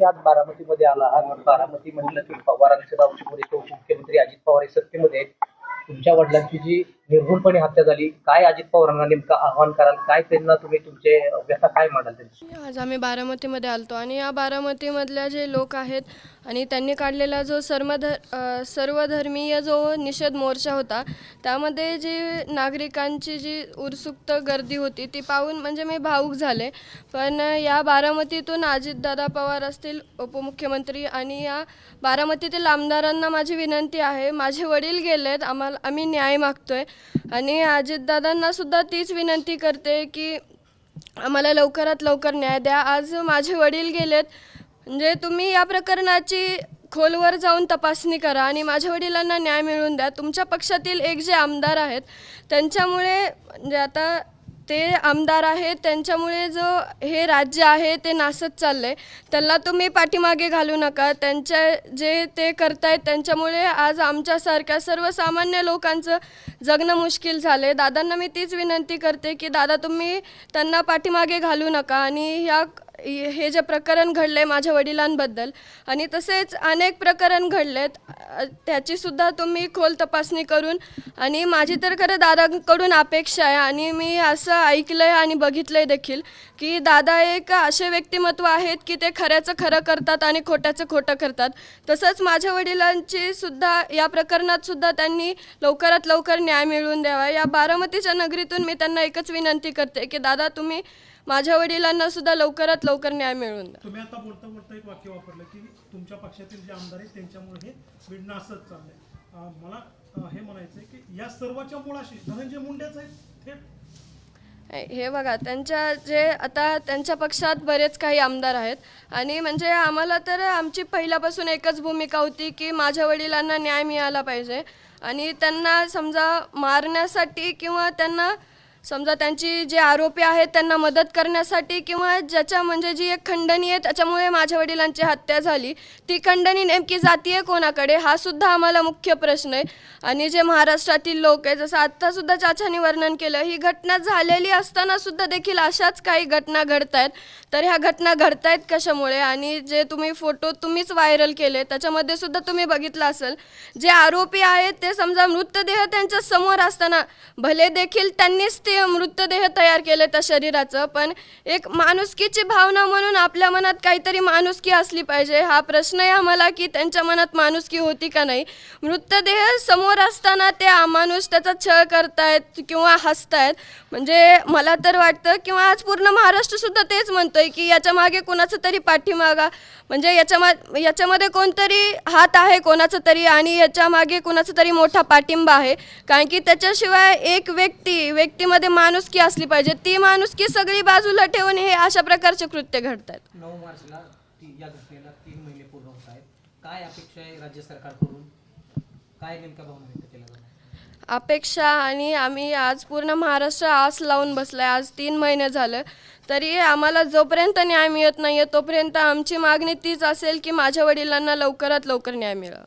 आज बारामतीमध्ये आला आहात बारामती म्हटलं की पवारांचं नाव समोर येतं उपमुख्यमंत्री अजित पवार हे सत्तेमध्ये आहेत. तुमच्या वडिलांची जी निर्भूलपणे हत्या झाली काय अजित पवारांना नेमकं आव्हान कराल काय त्यांना तुम्ही तुमचे व्यथा काय म्हणाल त्यांची आज आम्ही बारामतीमध्ये आलतो आणि या बारामतीमधल्या जे लोक आहेत आणि त्यांनी काढलेला जो सर्वधर सर्वधर्मीय जो निषेध मोर्चा होता त्यामध्ये जी नागरिकांची जी उत्सुक गर्दी होती ती पाहून म्हणजे मी भावूक झाले. पण या बारामतीतून अजितदादा पवार असतील उपमुख्यमंत्री आणि या बारामतीतील आमदारांना माझी विनंती आहे माझे वडील गेलेत आम्हाला आम्ही न्याय मागतोय. आणि अजितदादांना सुद्धा तीच विनंती करते की आम्हाला लवकरात लवकर न्याय द्या. आज माझे वडील गेलेत. म्हणजे तुम्ही या प्रकरणाची खोलवर जाऊन तपासणी करा आणि माझ्या वडिलांना न्याय मिळवून द्या. तुमच्या पक्षातील एक जे आमदार आहेत त्यांच्यामुळे म्हणजे आता ते आमदार आहेत त्यांच्यामुळे जो हे राज्य आहे ते नासत चाललं आहे त्यांना तुम्ही पाठीमागे घालू नका. त्यांच्या जे ते करतायत त्यांच्यामुळे आज आमच्यासारख्या सर्वसामान्य लोकांचं जगणं मुश्किल झालं आहे दादांना मी तीच विनंती करते की दादा तुम्ही त्यांना पाठीमागे घालू नका आणि ह्या हे जे प्रकरण घडलं आहे माझ्या वडिलांबद्दल आणि तसेच अनेक प्रकरण घडलेत अ, त्याचीसुद्धा तुम्ही खोल तपासणी करून आणि माझी तर खरं दादांकडून अपेक्षा आहे आणि मी असं ऐकलं आहे आणि बघितलं आहे देखील की दादा एक असे व्यक्तिमत्व आहेत की ते खऱ्याचं खरं करतात आणि खोट्याचं खोटं करतात. तसंच माझ्या वडिलांची सुद्धा या प्रकरणात सुद्धा त्यांनी लवकरात लवकर न्याय मिळवून द्यावा. या बारामतीच्या नगरीतून मी त्यांना एकच विनंती करते की दादा तुम्ही माझ्या वडिलांना सुद्धा लवकरात लवकर न्याय मिळवून द्या. तुम्ही आता बोलता बोलता एक वाक्य वापरलं की तुमच्या पक्षातील जे आमदार आहेत त्यांच्यामुळे हे चाललंय. मला हे म्हणायचं आहे की या सर्वाच्या मुळाशी धनंजय मुंडेच थेट हे बघा त्यांच्या जे आता त्यांच्या पक्षात बरेच काही आमदार आहेत आणि म्हणजे आम्हाला तर आमची पहिल्यापासून एकच भूमिका होती की माझ्या वडिलांना न्याय मिळाला पाहिजे आणि त्यांना समजा मारण्यासाठी किंवा त्यांना समजा त्यांची जे आरोपी आहेत त्यांना मदत करण्यासाठी किंवा ज्याच्या म्हणजे जी एक खंडणी आहे त्याच्यामुळे माझ्या वडिलांची हत्या झाली. ती खंडणी नेमकी जातीय कोणाकडे? हा सुद्धा आम्हाला मुख्य प्रश्न आहे. आणि जे महाराष्ट्रातील लोक आहे जसं आत्तासुद्धा चाचानी वर्णन केलं ही घटना झालेली असताना सुद्धा देखील अशाच काही घटना घडत आहेत तर ह्या घटना घडत आहेत कशामुळे? आणि जे तुम्ही फोटो तुम्हीच व्हायरल केले त्याच्यामध्ये सुद्धा तुम्ही बघितलं असेल. जे आरोपी आहेत ते समजा मृतदेह त्यांच्यासमोर असताना भले देखील त्यांनीच ते मृतदेह तयार केले त्या शरीराचं. पण एक माणुसकीची भावना म्हणून आपल्या मनात काहीतरी माणुसकी असली पाहिजे. हा प्रश्न आहे आम्हाला की त्यांच्या मनात माणुसकी होती का नाही? मृतदेह समोर असताना ते अमानुष त्याचा छळ करतायत किंवा हसतायत. म्हणजे मला तर वाटतं किंवा आज पूर्ण महाराष्ट्र सुद्धा तेच म्हणतोय की याच्या मागे कोणाचं तरी पाठीमागा. म्हणजे याच्या मा याच्यामध्ये कोणतरी हात आहे कोणाचं तरी आणि याच्या मागे कोणाचा तरी मोठा पाठिंबा आहे. कारण की त्याच्याशिवाय एक व्यक्ती व्यक्तीमध्ये माणुसकी असली पाहिजे. ती माणुसकी सगळी बाजूला ठेवून हे अशा प्रकारचे कृत्य घडत आहेत नऊ मार्चला ती या घटनेला तीन महिने पूर्ण होत आहेत. काय अपेक्षा आहे राज्य सरकारकडून? काय भावना व्यक्त केल्या जातात? अपेक्षा आणि आम्ही आज पूर्ण महाराष्ट्र आस लावून बसलाय. आज तीन महिने झालं. तरी आम्हाला जोपर्यंत न्याय मिळत नाही आहे तोपर्यंत आमची मागणी तीच असेल की माझ्या वडिलांना लवकरात लवकर न्याय मिळावा.